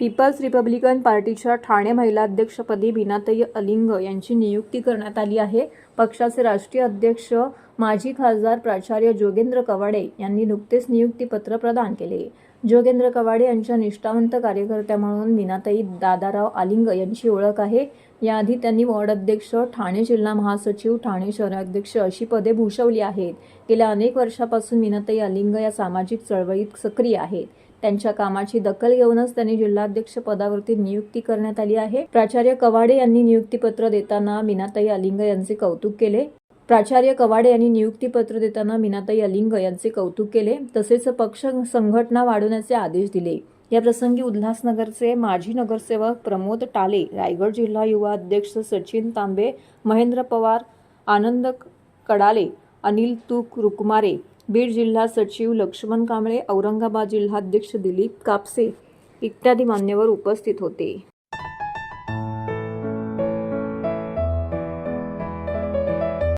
People's Republican पार्टीच्या ठाणे महिला अध्यक्षपदी बिनाताई अलिंग यांची नियुक्ती करण्यात आली आहे. पक्षाचे राष्ट्रीय अध्यक्ष माजी खासदार प्राचार्य जोगेंद्र कवाडे यांनी नुकतेच नियुक्तीपत्र प्रदान केले. जोगेंद्र कवाडे यांच्या निष्ठावंत कार्यकर्त्या म्हणून मीनाताई दादाराव आलिंग यांची ओळख आहे. याआधी त्यांनी वॉर्ड अध्यक्ष ठाणे जिल्हा महासचिव ठाणे शहराध्यक्ष अशी पदे भूषवली आहेत. गेल्या अनेक वर्षापासून मीनाताई अलिंग या सामाजिक चळवळीत सक्रिय आहेत. त्यांच्या कामाची दखल घेऊनच त्यांनी जिल्हाध्यक्ष पदावरती नियुक्ती करण्यात आली आहे. प्राचार्य कवाडे यांनी नियुक्तीपत्र देताना मीनाताई अलिंग यांचे कौतुक केले. प्राचार्य कवाडे यांनी नियुक्तीपत्र देताना मीनाताई अलिंग यांचे कौतुक केले. तसेच पक्ष संघटना वाढवण्याचे आदेश दिले. या प्रसंगी उल्हासनगरचे माजी नगरसेवक प्रमोद टाले रायगड जिल्हा युवा अध्यक्ष सचिन तांबे महेंद्र पवार आनंद कडाले अनिल तुक रुकुमारे बीड जिल्हा सचिव लक्ष्मण कांबळे औरंगाबाद जिल्हाध्यक्ष दिलीप कापसे इत्यादी मान्यवर उपस्थित होते.